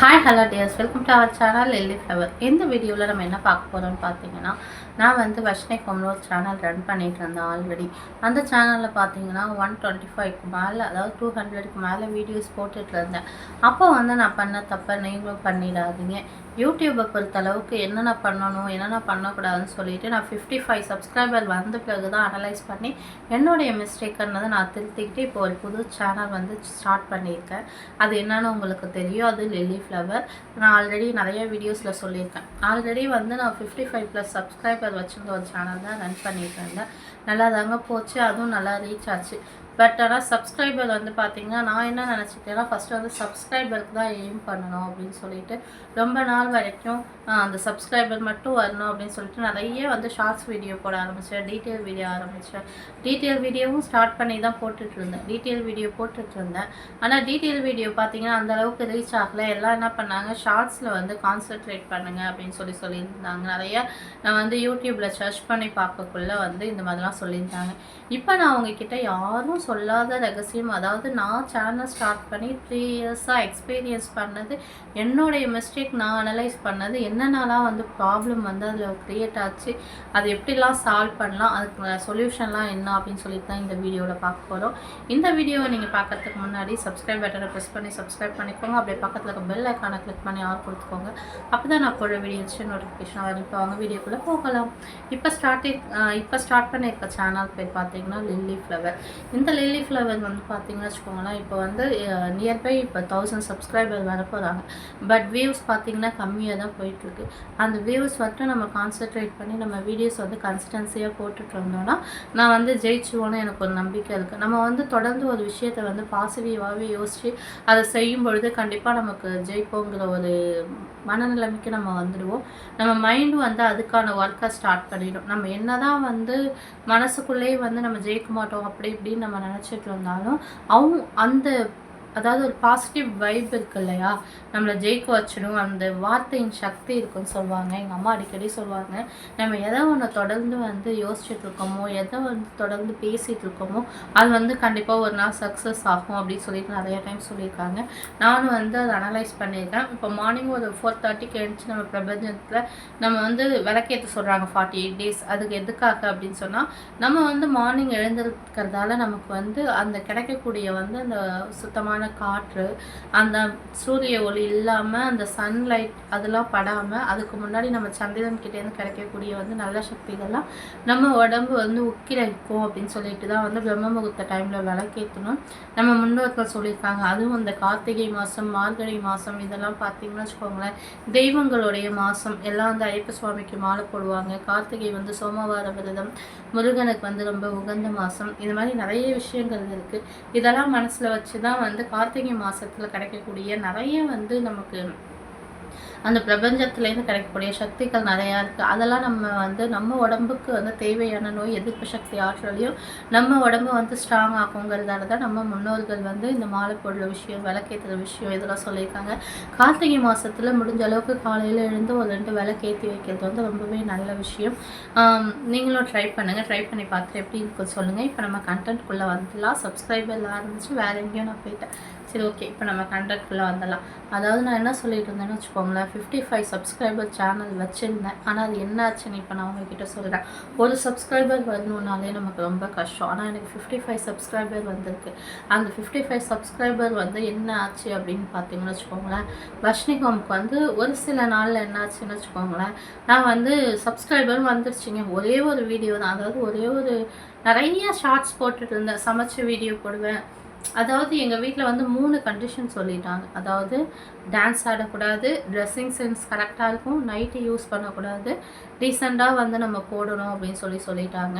Hi hello dears welcome to our channel Lily Flower இந்த வீடியோவில் நம்ம என்ன பார்க்க போகிறோம்னு பார்த்தீங்கன்னா நான் வந்து வஷ்ணை ஹோம்ல ஒரு சேனல் ரன் பண்ணிகிட்டு இருந்தேன் ஆல்ரெடி அந்த சேனலில் பார்த்தீங்கன்னா ஒன் டுவெண்ட்டி ஃபைவ்க்கு மேலே அதாவது டூ ஹண்ட்ரடுக்கு மேலே வீடியோஸ் போட்டுட்டு இருந்தேன். அப்போ வந்து நான் பண்ண தப்பை நீங்களும் பண்ணிடாதீங்க. யூடியூப்பை பொறுத்தளவுக்கு என்னென்ன பண்ணணும் என்னென்ன பண்ணக்கூடாதுன்னு சொல்லிட்டு நான் ஃபிஃப்டி ஃபைவ் சப்ஸ்கிரைபர் வந்த பிறகு தான் அனலைஸ் பண்ணி என்னுடைய மிஸ்டேக்குன்னதை நான் திருத்திக்கிட்டு இப்போ ஒரு புது சேனல் வந்து ஸ்டார்ட் பண்ணியிருக்கேன். அது என்னென்னு உங்களுக்கு தெரியும். அது லில்லி ஃப்ளவர் நான் ஆல்ரெடி நிறைய வீடியோஸில் சொல்லியிருக்கேன். ஆல்ரெடி வந்து நான் ஃபிஃப்டி ஃபைவ் ப்ளஸ் சப்ஸ்கிரைபர் வச்சுருந்த ஒரு சேனல் தான் ரன் பண்ணிட்டு இருந்தேன். நல்லா தாங்க போச்சு. அதுவும் நல்லா ரீச் ஆச்சு. பட் ஆனால் சப்ஸ்கிரைபர் வந்து பார்த்திங்கன்னா நான் என்ன நினச்சிட்டேன்னா ஃபஸ்ட்டு வந்து சப்ஸ்கிரைபருக்கு தான் எய்ம் பண்ணணும் அப்படின்னு சொல்லிட்டு ரொம்ப நாள் வரைக்கும் அந்த சப்ஸ்கிரைபர் மட்டும் வரணும் அப்படின்னு சொல்லிட்டு நிறைய வந்து ஷார்ட்ஸ் வீடியோ போட ஆரம்பித்தேன் டீட்டெயில் வீடியோ ஆரம்பித்தேன் டீட்டெயில் வீடியோவும் ஸ்டார்ட் பண்ணி தான் போட்டுட்ருந்தேன் டீட்டெயில் வீடியோ போட்டுட்ருந்தேன் ஆனால் டீட்டெயில் வீடியோ பார்த்திங்கன்னா அந்தளவுக்கு ரீச் ஆகலை. எல்லாம் என்ன பண்ணாங்க ஷார்ட்ஸில் வந்து கான்சென்ட்ரேட் பண்ணுங்கள் அப்படின்னு சொல்லி சொல்லியிருந்தாங்க. நிறைய நான் வந்து யூடியூப்பில் சர்ச் பண்ணி பார்க்கக்குள்ளே வந்து இந்த மாதிரிலாம் சொல்லியிருந்தாங்க. இப்போ நான் அவங்கக்கிட்ட யாரும் சொல்லாத ரகசியம் அதாவது நான் சேனல் ஸ்டார்ட் பண்ணி த்ரீ இயர்ஸாக எக்ஸ்பீரியன்ஸ் பண்ணது என்னுடைய மிஸ்டேக் நான் அனலைஸ் பண்ணது என்னென்னலாம் வந்து ப்ராப்ளம் வந்து அதில் க்ரியேட் ஆச்சு அது எப்படிலாம் சால்வ் பண்ணலாம் அதுக்கு சொல்யூஷன்லாம் என்ன அப்படின்னு சொல்லிட்டு தான் இந்த வீடியோவில் பார்க்க போகிறோம் இந்த வீடியோவை நீங்கள் பார்க்கறதுக்கு முன்னாடி சப்ஸ்கிரைப் பட்டனை ப்ரெஸ் பண்ணி சப்ஸ்கிரைப் பண்ணிக்கோங்க. அப்படியே பக்கத்தில் இருக்க பெல் ஐக்கானை கிளிக் பண்ணி ஆர் கொடுத்துக்கோங்க. அப்போ தான் நான் போடுற வீடியோ நோட்டிஃபிகேஷன் அனுப்புவாங்க அவங்க வீடியோக்குள்ளே போகலாம். இப்போ ஸ்டார்டிங் இப்போ ஸ்டார்ட் பண்ணியிருக்க சேனல் பேர் பார்த்தீங்கன்னா லில்லி ஃப்ளவர் இந்த லில்லி ஃப்ளவர் வந்து பார்த்தீங்கன்னு வச்சுக்கோங்களேன் இப்போ வந்து நியர்பை இப்போ தௌசண்ட் சப்ஸ்கிரைபர் வர போகிறாங்க பட் வியூஸ் பார்த்தீங்கன்னா கம்மியாக தான் போயிட்டுருக்கு. அந்த வியூஸ் மட்டும் நம்ம கான்சென்ட்ரேட் பண்ணி நம்ம வீடியோஸ் வந்து கன்சிஸ்டன்சியாக போட்டுட்டு இருந்தோம்னா நான் வந்து ஜெயிச்சுவோன்னு எனக்கு ஒரு நம்பிக்கை இருக்குது நம்ம வந்து தொடர்ந்து ஒரு விஷயத்தை வந்து பாசிட்டிவாகவே யோசித்து அதை செய்யும் பொழுது கண்டிப்பாக நமக்கு ஜெயிப்போங்கிற ஒரு மனநிலைமைக்கு நம்ம வந்துடுவோம். நம்ம மைண்டு வந்து அதுக்கான ஒர்க்கை ஸ்டார்ட் பண்ணிடும். நம்ம என்ன தான் வந்து மனசுக்குள்ளேயே வந்து நம்ம ஜெயிக்க மாட்டோம் அப்படி இப்படின்னு நம்ம நினச்சிட்டு இருந்தாலும் அவங்க அந்த அதாவது ஒரு பாசிட்டிவ் வைப் இருக்கு இல்லையா நம்மளை ஜெயிக்க வச்சிடும். அந்த வார்த்தையின் சக்தி இருக்குன்னு சொல்லுவாங்க. எங்கள் அம்மா அடிக்கடி சொல்லுவாங்க. நம்ம எதை ஒன்று தொடர்ந்து வந்து யோசிச்சுட்டு இருக்கோமோ எதை வந்து தொடர்ந்து பேசிகிட்டு இருக்கோமோ அது வந்து கண்டிப்பாக ஒரு நாள் சக்ஸஸ் ஆகும் அப்படின்னு சொல்லிட்டு நிறைய டைம் சொல்லியிருக்காங்க. நானும் வந்து அதை அனலைஸ் பண்ணியிருக்கேன். இப்போ மார்னிங் ஒரு ஃபோர் தேர்ட்டிக்கு எழுந்துச்சு. நம்ம பிரபஞ்சத்தில் நம்ம வந்து விளக்கேற்ற சொல்கிறாங்க ஃபார்ட்டி எயிட் டேஸ் அதுக்கு எதுக்காக அப்படின்னு சொன்னால் நம்ம வந்து மார்னிங் எழுந்திருக்கிறதால நமக்கு வந்து அந்த கிடைக்கக்கூடிய வந்து அந்த சுத்தமான காற்று அந்த சூரிய ஒளி இல்லாமல் அந்த சன்லைட் அதெல்லாம் படாமல் அதுக்கு முன்னாடி நம்ம சந்திரன் கிட்டேருந்து கிடைக்கக்கூடிய வந்து நல்ல சக்திகள்லாம் நம்ம உடம்பு வந்து உக்கிரைக்கும் அப்படின்னு சொல்லிட்டு தான் வந்து பிரம்ம முகூர்த்த டைமில் விளக்கேற்றணும். நம்ம முன்னோர்கள் சொல்லியிருக்காங்க அதுவும் அந்த கார்த்திகை மாதம் மார்கழி மாதம் இதெல்லாம் பார்த்தீங்கன்னா வச்சுக்கோங்களேன் தெய்வங்களுடைய மாதம் எல்லாம் வந்து ஐயப்ப சுவாமிக்கு மாலை போடுவாங்க. கார்த்திகை வந்து சோமவார விரதம் முருகனுக்கு வந்து ரொம்ப உகந்த மாதம் இது மாதிரி நிறைய விஷயங்கள் இருக்குது இதெல்லாம் மனசில் வச்சு தான் வந்து கார்த்திகை மாதத்தில் கிடைக்கக்கூடிய நிறைய வந்து நமக்கு அந்த பிரபஞ்சத்துலேருந்து கிடைக்கக்கூடிய சக்திகள் நிறையா இருக்குது அதெல்லாம் நம்ம வந்து நம்ம உடம்புக்கு வந்து தேவையான நோய் எதிர்ப்பு சக்தி ஆற்றலையும் நம்ம உடம்பு வந்து ஸ்ட்ராங் ஆகுங்கிறதால தான் நம்ம முன்னோர்கள் வந்து இந்த மாலை போடுற விஷயம் விளக்கேற்றுற விஷயம் இதெல்லாம் சொல்லியிருக்காங்க. கார்த்திகை மாதத்தில் முடிஞ்ச அளவுக்கு காலையில் எழுந்து ஒரு ரெண்டு விளக்கேற்றி வைக்கிறது வந்து ரொம்பவே நல்ல விஷயம். நீங்களும் ட்ரை பண்ணுங்கள் ட்ரை பண்ணி பார்த்துட்டு எப்படி இருக்கும் சொல்லுங்கள் இப்போ நம்ம கண்டென்ட்குள்ளே வந்துடலாம். சப்ஸ்கிரைபரில் இருந்துச்சு. வேறு எங்கேயும் நான் போயிட்டேன். சரி ஓகே இப்போ நம்ம கண்டென்ட்குள்ளே வந்துடலாம். அதாவது நான் என்ன சொல்லிட்டு இருந்தேன்னு வச்சுக்கோங்களேன் ஃபிஃப்டி ஃபைவ் சப்ஸ்கிரைபர் சேனல் வச்சுருந்தேன். ஆனால் அது என்ன ஆச்சுன்னு இப்போ நான் உங்ககிட்ட சொல்கிறேன் ஒரு சப்ஸ்கிரைபர் வரணுன்னாலே நமக்கு ரொம்ப கஷ்டம். ஆனால் எனக்கு ஃபிஃப்டி ஃபைவ் சப்ஸ்கிரைபர் வந்திருக்கு. அந்த ஃபிஃப்டி ஃபைவ் சப்ஸ்கிரைபர் வந்து என்ன ஆச்சு அப்படின்னு பார்த்தீங்கன்னு வச்சுக்கோங்களேன் வஷ்ணிகோமுக்கு வந்து ஒரு சில நாளில் என்ன ஆச்சுன்னு வச்சுக்கோங்களேன் நான் வந்து சப்ஸ்கிரைபரும் வந்துருச்சுங்க. ஒரே ஒரு வீடியோ தான். அதாவது ஒரே ஒரு நிறைய ஷார்ட்ஸ் போட்டுட்டு இருந்தேன். சமைச்ச வீடியோ போடுவேன். அதாவது எங்கள் வீட்டில் வந்து மூணு கண்டிஷன் சொல்லிட்டாங்க. அதாவது டான்ஸ் ஆடக்கூடாது ட்ரெஸ்ஸிங் சென்ஸ் கரெக்டாக இருக்கும் நைட்டு யூஸ் பண்ணக்கூடாது ரீசெண்டாக வந்து நம்ம போடணும் அப்படின்னு சொல்லி சொல்லிட்டாங்க.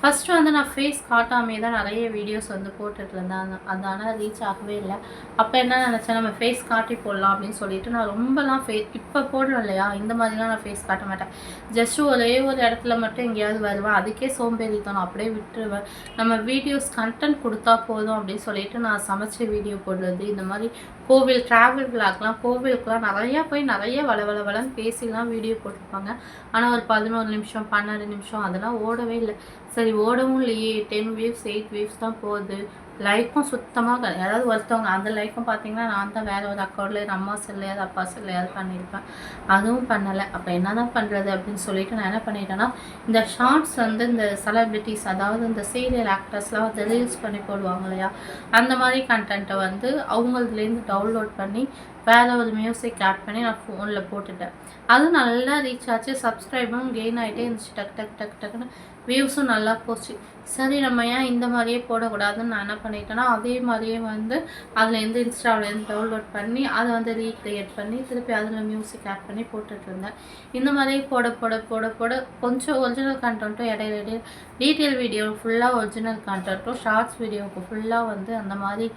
ஃபஸ்ட்டு வந்து நான் ஃபேஸ் காட்டாமே தான் நிறைய வீடியோஸ் வந்து போட்டுட்டு இருந்தேன். அது ஆனால் ரீச் ஆகவே இல்லை. அப்போ என்ன நினச்சேன்? நம்ம ஃபேஸ் காட்டி போடலாம் அப்படின்னு சொல்லிட்டு நான் ரொம்பலாம் ஃபே இப்போ போடுறோம் இல்லையா? இந்த மாதிரிலாம் நான் ஃபேஸ் காட்ட மாட்டேன். ஜஸ்ட் ஒரே ஒரு இடத்துல மட்டும் எங்கேயாவது வருவேன். அதுக்கே சோம்பேறித்தனம். அப்படியே விட்டுருவேன். நம்ம வீடியோஸ் கண்டென்ட் கொடுத்தா போதும் அப்படின்னு சொல்லிட்டு நான் சமைச்ச வீடியோ போடுறது இந்த மாதிரி கோவில் ட்ராவல் விளாக்லாம் கோவிலுக்குலாம் நிறையா போய் நிறைய வள வள வளன்னு பேசிலாம் வீடியோ போட்டிருப்பாங்க. ஆனால் ஒரு பதினோரு நிமிஷம் பன்னெண்டு நிமிஷம் அதெல்லாம் ஓடவே இல்லை. சரி ஓடவும் இல்லையே. டென் வீவ்ஸ் எயிட் வீவ்ஸ் தான் போகுது. லைக்கும் சுத்தமாக கிடையாது யாராவது ஒருத்தவங்க அந்த லைக்கும் பார்த்தீங்கன்னா நான் தான் வேறு ஒரு அக்கௌண்ட்டில் என் அம்மா செல்லையாவது அப்பா செல்லையாவது பண்ணியிருப்பேன் அதுவும் பண்ணலை. அப்போ என்ன தான் பண்ணுறது அப்படின்னு சொல்லிட்டு நான் என்ன பண்ணிட்டேன்னா இந்த ஷார்ட்ஸ் வந்து இந்த செலிப்ரிட்டிஸ் அதாவது இந்த சீரியல் ஆக்டர்ஸ்லாம் வந்து ரீல்ஸ் பண்ணி போடுவாங்க இல்லையா? அந்த மாதிரி கண்டென்ட்டை வந்து அவங்களதுலேருந்து டவுன்லோட் பண்ணி வேறு ஒரு மியூசிக் ஆட் பண்ணி நான் ஃபோனில் போட்டுட்டேன். அதுவும் நல்லா ரீச் ஆச்சு. சப்ஸ்கிரைபரும் கெயின் ஆகிட்டே இருந்துச்சு. டக் டக் டக் டக்குன்னு வியூஸும் நல்லா போச்சு. சரி நம்ம ஏன் இந்த மாதிரியே போடக்கூடாதுன்னு நான் என்ன பண்ணிட்டேன்னா அதே மாதிரியே வந்து அதுலேருந்து இன்ஸ்டாவிலேருந்து டவுன்லோட் பண்ணி அதை வந்து ரீக்ரியேட் பண்ணி திருப்பி அதில் மியூசிக் ஆட் பண்ணி போட்டுட்டு இருந்தேன். இந்த மாதிரியே போட போட போட போட கொஞ்சம் ஒரிஜினல் கண்டென்ட்டும் இடையில இடையில டீட்டெயில் வீடியோ ஃபுல்லாக ஒரிஜினல் கண்டென்ட்டும் ஷார்ட்ஸ் வீடியோவுக்கு ஃபுல்லாக வந்து அந்த மாதிரி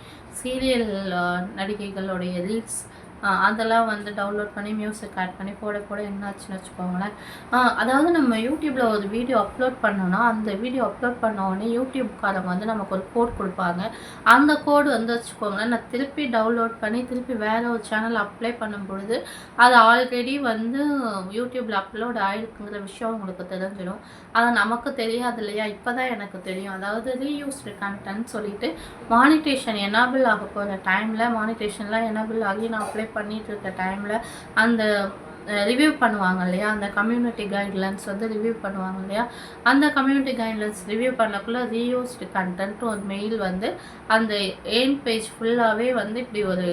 சீரியல் நடிகைகளுடைய ரீல்ஸ் அதெல்லாம் வந்து டவுன்லோட் பண்ணி மியூசிக் ஆட் பண்ணி போட போட என்னாச்சுன்னு வச்சுக்கோங்களேன். அதாவது நம்ம யூடியூப்பில் ஒரு வீடியோ அப்லோட் பண்ணோன்னா அந்த வீடியோ அப்லோட் பண்ண உடனே யூடியூப்காரங்க வந்து நமக்கு ஒரு கோட் கொடுப்பாங்க. அந்த கோடு வந்து வச்சுக்கோங்களேன் நான் திருப்பி டவுன்லோட் பண்ணி திருப்பி வேறு ஒரு சேனல் அப்ளை பண்ணும் பொழுது அது ஆல்ரெடி வந்து யூடியூப்பில் அப்லோட் ஆகிருக்குங்கிற விஷயம் உங்களுக்கு தெரிஞ்சிடும். அது நமக்கு தெரியாது இல்லையா? இப்போ தான் எனக்கு தெரியும். அதாவது ரீயூஸ்டு கண்டென்ட் சொல்லிட்டு மானிட்டேஷன் எனாபிள் ஆக போகிற டைமில் மானிட்டேஷன்லாம் எனபிள் ஆகி நான் அப்ளை பண்ணிட்டு இருக்க டைமில் அந்த ரிவ்யூ பண்ணுவாங்க இல்லையா? அந்த கம்யூனிட்டி கைட்லைன்ஸ் வந்து ரிவ்யூ பண்ணுவாங்க இல்லையா? அந்த கம்யூனிட்டி கைட்லைன்ஸ் ரிவ்யூ பண்ணக்குள்ள ரீயூஸ்டு கண்டென்ட் ஒரு மெயில் வந்து அந்த எயின் பேஜ் ஃபுல்லாகவே வந்து இப்படி ஒரு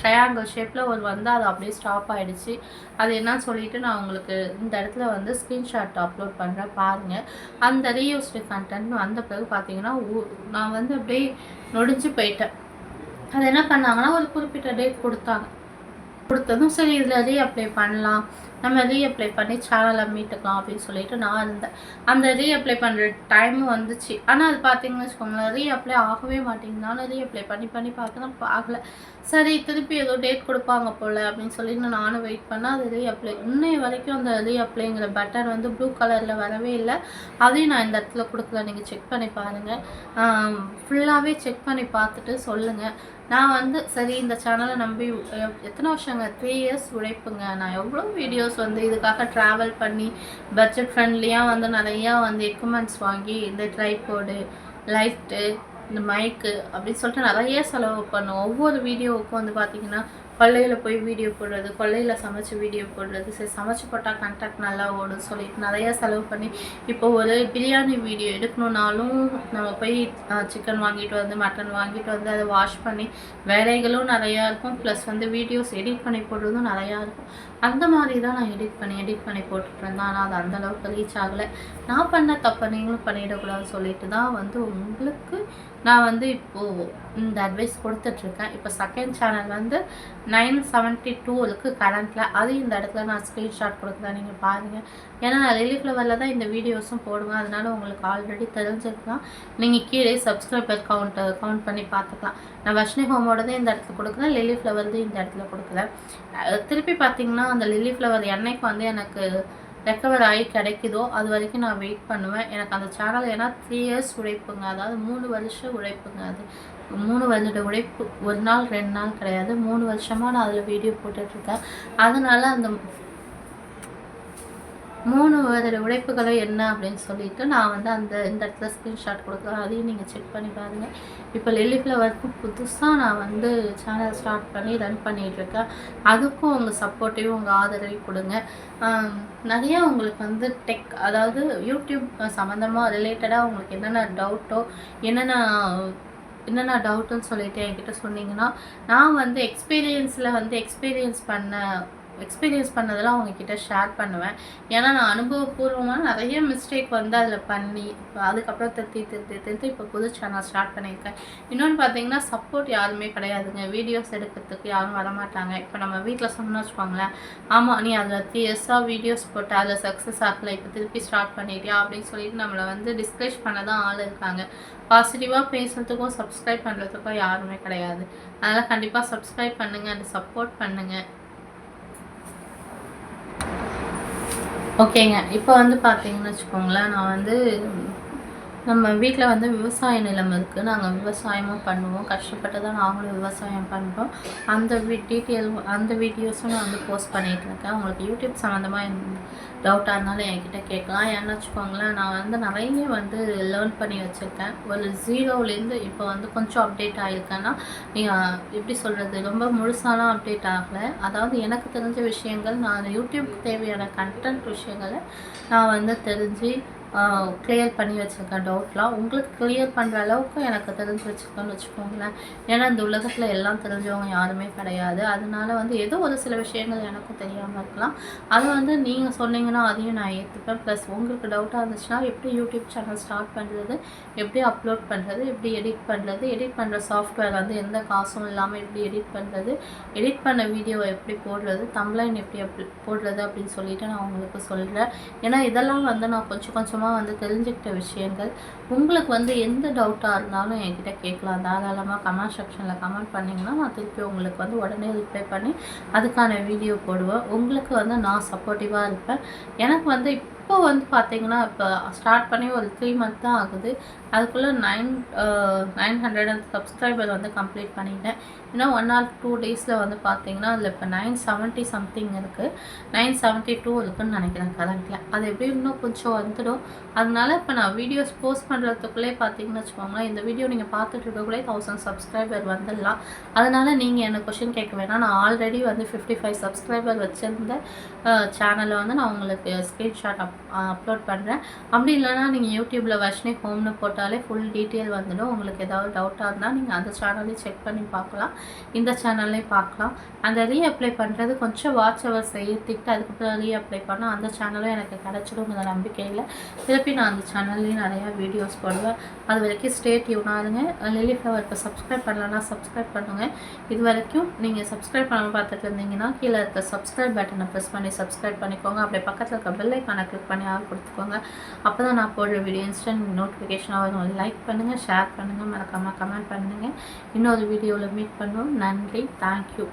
ட்ரையாங்கிள் ஷேப்பில் ஒரு வந்து அது அப்படியே ஸ்டாப் ஆகிடுச்சு அது என்னன்னு சொல்லிட்டு நான் உங்களுக்கு இந்த இடத்துல வந்து ஸ்க்ரீன்ஷாட் அப்லோட் பண்ணுறேன் பாருங்கள் அந்த ரீயூஸ்டு கண்டென்ட் வந்த பிறகு பார்த்தீங்கன்னா நான் வந்து அப்படியே நொடிஞ்சு போயிட்டேன். அது என்ன பண்ணாங்கன்னா ஒரு குறிப்பிட்ட டேட் கொடுத்தாங்க. கொடுத்ததும் சரி இதில் ரீஅப்ளை பண்ணலாம். நம்ம ரீஅப்ளை பண்ணி சேனலை மீட்டுக்கலாம் அப்படின்னு சொல்லிட்டு நான் இருந்தேன். அந்த ரீஅப்ளை பண்ணுற டைமும் வந்துச்சு. ஆனால் அது பார்த்தீங்கன்னு வச்சுக்கோங்களேன் ரீஅப்ளை ஆகவே மாட்டேங்குது. நானும் ரீஅப்ளை பண்ணி பண்ணி பார்க்குறேன் ஆகலை சரி திருப்பி ஏதோ டேட் கொடுப்பாங்க போல் அப்படின்னு சொல்லிட்டு நானும் வெயிட் பண்ணேன். அது ரீஅப்ளை இன்னைய வரைக்கும் அந்த ரீஅப்ளைங்கிற பட்டன் வந்து ப்ளூ கலரில் வரவே இல்லை. அதையும் நான் இந்த இடத்துல கொடுக்கல. நீங்கள் செக் பண்ணி பாருங்கள் ஃபுல்லாகவே செக் பண்ணி பார்த்துட்டு சொல்லுங்கள் நான் வந்து சரி இந்த சேனலை நம்பி எத்தனை வருஷங்க? த்ரீ இயர்ஸ் உழைப்புங்க. நான் எவ்வளோ வீடியோஸ் வந்து இதுக்காக ட்ராவல் பண்ணி பட்ஜெட் ஃப்ரெண்ட்லியாக வந்து நிறையா வந்து எக்யூப்மெண்ட்ஸ் வாங்கி இந்த ட்ரைபோர்டு லைட்டு இந்த மைக்கு அப்படின்னு சொல்லிட்டு நிறைய செலவு பண்ணும். ஒவ்வொரு வீடியோவுக்கும் வந்து பார்த்திங்கன்னா கொள்ளையில் போய் வீடியோ போடுறது கொள்ளையில் சமைச்சு வீடியோ போடுறது சரி சமைச்சு போட்டால் கண்டக்ட் நல்லா ஓடும் சொல்லிட்டு நிறையா செலவு பண்ணி இப்போ ஒரு பிரியாணி வீடியோ எடுக்கணுன்னாலும் நம்ம போய் சிக்கன் வாங்கிட்டு வந்து மட்டன் வாங்கிட்டு வந்து அதை வாஷ் பண்ணி வேலைகளும் நிறையா இருக்கும். ப்ளஸ் வந்து வீடியோஸ் எடிட் பண்ணி போடுறதும் நிறையா இருக்கும். அந்த மாதிரி தான் நான் எடிட் பண்ணி எடிட் பண்ணி போட்டுட்ருந்தேன். ஆனால் அது அந்தளவுக்கு ரீச் ஆகலை. நான் பண்ண தப்பை நீங்களும் பண்ணிடக்கூடாதுன்னு சொல்லிட்டு தான் வந்து உங்களுக்கு நான் வந்து இப்போது இந்த அட்வைஸ் கொடுத்துட்ருக்கேன். இப்போ செகண்ட் சேனல் வந்து நைன் செவன்ட்டி டூ இருக்குது கரண்ட்டில் அதையும் இந்த இடத்துல நான் ஸ்க்ரீன்ஷாட் கொடுக்குறேன். நீங்கள் பாருங்கள் ஏன்னா நான் ரிலீஃப் ஃப்ளவரில் தான் இந்த வீடியோஸும் போடுவேன். அதனால உங்களுக்கு ஆல்ரெடி தெரிஞ்சிருக்கலாம். நீங்கள் கீழே சப்ஸ்கிரைபர் கவுண்ட்டை கவுண்ட் பண்ணி பார்த்துக்கலாம். நான் வஷ்ணி ஹோமோடதே இந்த இடத்துல கொடுக்குறேன். லில்லி ஃப்ளவர் இந்த இடத்துல கொடுக்குறேன். திருப்பி பார்த்தீங்கன்னா அந்த லில்லி ஃப்ளவர் என்னைக்கு வந்து எனக்கு ரெக்கவர் ஆகி கிடைக்குதோ அது வரைக்கும் நான் வெயிட் பண்ணுவேன். எனக்கு அந்த சேனல் ஏன்னா த்ரீ இயர்ஸ் உழைப்புங்க. அதாவது மூணு வருஷம் உழைப்புங்க அது. மூணு வருட உழைப்பு ஒரு நாள் ரெண்டு நாள் கிடையாது. மூணு வருஷமாக நான் அதில் வீடியோ போட்டுட்ருக்கேன் அதனால் அந்த மூணு வருட உழைப்புகளும் என்ன அப்படின்னு சொல்லிட்டு நான் வந்து அந்த இந்த இடத்துல ஸ்க்ரீன்ஷாட் கொடுக்குறேன் அதையும் நீங்கள் செக் பண்ணி பாருங்கள் இப்போ லெல்லி ஃப்ளவருக்கு புதுசாக நான் வந்து சேனல் ஸ்டார்ட் பண்ணி ரன் பண்ணிகிட்ருக்கேன் அதுக்கும் உங்கள் சப்போர்ட்டையும் உங்கள் ஆதரவையும் கொடுங்க. நிறையா உங்களுக்கு வந்து டெக் அதாவது யூடியூப் சம்மந்தமாக ரிலேட்டடாக உங்களுக்கு என்னென்ன டவுட்டோ என்னென்ன என்னென்ன டவுட்டுன்னு சொல்லிட்டு என்கிட்ட சொன்னீங்கன்னா நான் வந்து எக்ஸ்பீரியன்ஸில் வந்து எக்ஸ்பீரியன்ஸ் பண்ண எக்ஸ்பீரியன்ஸ் பண்ணதெல்லாம் அவங்கக்கிட்ட ஷேர் பண்ணுவேன். ஏன்னா நான் அனுபவபூர்வமாக நிறைய மிஸ்டேக் வந்து அதில் பண்ணி அதுக்கப்புறம் திருத்தி திருத்தி திருத்தி இப்போ புது சேனல் ஸ்டார்ட் பண்ணியிருக்கேன். இன்னொன்று பார்த்தீங்கன்னா சப்போர்ட் யாருமே கிடையாதுங்க. வீடியோஸ் எடுக்கிறதுக்கு யாரும் வரமாட்டாங்க. இப்போ நம்ம வீட்டில் சொன்னோம்னு வச்சுக்கோங்களேன். ஆமாம் நீ அதில் த்ரீ இயர்ஸாக வீடியோஸ் போட்டு அதில் சக்ஸஸ் ஆகலை இப்போ திருப்பி ஸ்டார்ட் பண்ணிட்டியா அப்படின்னு சொல்லிட்டு நம்மளை வந்து டிஸ்கரேஜ் பண்ண தான் ஆள் இருக்காங்க. பாசிட்டிவாக பேசுகிறதுக்கும் சப்ஸ்கிரைப் பண்ணுறதுக்கும் யாருமே கிடையாது. அதனால் கண்டிப்பாக சப்ஸ்கிரைப் பண்ணுங்கள் அண்ட் சப்போர்ட் பண்ணுங்கள் ஓகேங்க. இப்போ வந்து பார்த்தீங்கன்னு வச்சுக்கோங்களேன் நான் வந்து நம்ம வீட்டில் வந்து விவசாய நிலம் இருக்குது நாங்கள் விவசாயமும் பண்ணுவோம். கஷ்டப்பட்டு தான் நாங்களும் விவசாயம் பண்ணுறோம் அந்த வீ டீட்டெயில் அந்த வீடியோஸும் நான் வந்து போஸ்ட் பண்ணிகிட்டு இருக்கேன். உங்களுக்கு யூடியூப் சம்மந்தமாக டவுட்டாக இருந்தாலும் என்கிட்ட கேட்கலாம். ஏன்னு வச்சுக்கோங்களேன் நான் வந்து நிறைய வந்து லேர்ன் பண்ணி வச்சுருக்கேன். ஒரு ஜீரோலேருந்து இப்போ வந்து கொஞ்சம் அப்டேட் ஆகிருக்கேன்னா நீங்கள் எப்படி சொல்கிறது ரொம்ப முழுசாலாம் அப்டேட் ஆகலை. அதாவது எனக்கு தெரிஞ்ச விஷயங்கள் நான் யூடியூப் தேவையான கண்டென்ட் விஷயங்களை நான் வந்து தெரிஞ்சு கிளியர் பண்ணி வச்சுருக்கேன் டவுட்லாம் உங்களுக்கு கிளியர் பண்ணுற அளவுக்கு எனக்கு தெரிஞ்சு வச்சுருக்கேன்னு வச்சுக்கோங்களேன். ஏன்னா இந்த உலகத்தில் எல்லாம் தெரிஞ்சவங்க யாருமே கிடையாது. அதனால வந்து ஏதோ ஒரு சில விஷயங்கள் எனக்கும் தெரியாமல் இருக்கலாம். அது வந்து நீங்கள் சொன்னீங்கன்னா அதையும் நான் ஏற்றுப்பேன் ப்ளஸ் உங்களுக்கு டவுட்டாக இருந்துச்சுன்னா எப்படி யூடியூப் சேனல் ஸ்டார்ட் பண்ணுறது எப்படி அப்லோட் பண்ணுறது எப்படி எடிட் பண்ணுறது எடிட் பண்ணுற சாஃப்ட்வேர் வந்து எந்த காசும் இல்லாமல் எப்படி எடிட் பண்ணுறது எடிட் பண்ண வீடியோவை எப்படி போடுறது தம்லைன் எப்படி அப் போடுறது அப்படின்னு சொல்லிட்டு நான் உங்களுக்கு சொல்கிறேன் ஏன்னா இதெல்லாம் வந்து நான் கொஞ்சம் கொஞ்சமாக மூலமாக வந்து தெரிஞ்சுக்கிட்ட விஷயங்கள். உங்களுக்கு வந்து எந்த டவுட்டாக இருந்தாலும் என்கிட்ட கேட்கலாம். தாராளமாக கமெண்ட் செக்ஷனில் கமெண்ட் பண்ணிங்கன்னா நான் திருப்பி உங்களுக்கு வந்து உடனே ரிப்ளை பண்ணி அதுக்கான வீடியோ போடுவேன். உங்களுக்கு வந்து நான் சப்போர்ட்டிவாக இருப்பேன். எனக்கு வந்து இப்போ வந்து பார்த்தீங்கன்னா இப்போ ஸ்டார்ட் பண்ணி ஒரு த்ரீ மந்த் தான் ஆகுது. அதுக்குள்ளே nine nine hundred and subscriber வந்து கம்ப்ளீட் பண்ணிட்டேன். இன்னும் ஒன் ஆர் டூ டேஸில் வந்து பார்த்தீங்கன்னா அதில் இப்போ நைன் செவன்ட்டி சம்திங் இருக்குது நைன் செவன்ட்டி டூ இருக்குதுன்னு நினைக்கிறேன் கரண்ட்டில் அது எப்படி இன்னும் கொஞ்சம் வந்துடும். அதனால இப்போ நான் வீடியோஸ் போஸ்ட் பண்ணுறதுக்குள்ளே பார்த்தீங்கன்னு வச்சுக்கோங்களேன் இந்த வீடியோ நீங்கள் பார்த்துட்டு இருக்கக்குள்ளே தௌசண்ட் சப்ஸ்கிரைபர் வந்துடலாம். அதனால் நீங்கள் எனக்கு கொஷின் கேட்க வேணாம். நான் ஆல்ரெடி வந்து ஃபிஃப்டி ஃபைவ் சப்ஸ்கிரைபர் வச்சுருந்த சேனலை வந்து நான் உங்களுக்கு ஸ்க்ரீன்ஷாட் அப் அப்லோட் பண்ணுறேன் அப்படி இல்லைனா நீங்கள் யூடியூப்பில் வர்ஷினி ஹோம்னு போட்டாலே ஃபுல் டீட்டெயில் வந்துடும். உங்களுக்கு ஏதாவது டவுட்டாக இருந்தால் நீங்கள் அந்த சேனல்லையும் செக் பண்ணி பார்க்கலாம். இந்த சேனல்லையும் பார்க்கலாம். அந்த ரீ அப்ளை பண்ணுறது கொஞ்சம் வாட்ச் ஹவர்ஸ் ஏற்றிக்கிட்டு அதுக்கப்புறம் ரீ அப்ளை பண்ணால் அந்த சேனலும் எனக்கு கிடச்சிடுங்கிற நம்பிக்கையில் திருப்பி நான் அந்த சேனல்லையும் நிறையா வீடியோஸ் போடுவேன். அது வரைக்கும் ஸ்டேட் யூனாருங்க லிலி இப்போ சப்ஸ்கிரைப் பண்ணலன்னா சப்ஸ்கிரைப் பண்ணுங்கள் இது வரைக்கும் நீங்கள் சப்ஸ்கிரைப் பண்ணாமல் பார்த்துட்டு இருந்தீங்கன்னா கீழே இருக்க சப்ஸ்கிரைப் பட்டனை ப்ரெஸ் பண்ணி சப்ஸ்கிரைப் பண்ணிக்கோங்க. அப்படியே பக்கத்தில் இருக்க பெல் கணக்கு கிளிக் பண்ணி ஆள் கொடுத்துக்கோங்க. அப்போ தான் நான் போடுற வீடியோ இன்ஸ்டன்ட் நோட்டிஃபிகேஷனாக வரும். லைக் பண்ணுங்கள் ஷேர் பண்ணுங்கள் மறக்காமல் கமெண்ட் பண்ணுங்கள் இன்னொரு வீடியோவில் மீட் பண்ணுவோம். நன்றி. தேங்க்யூ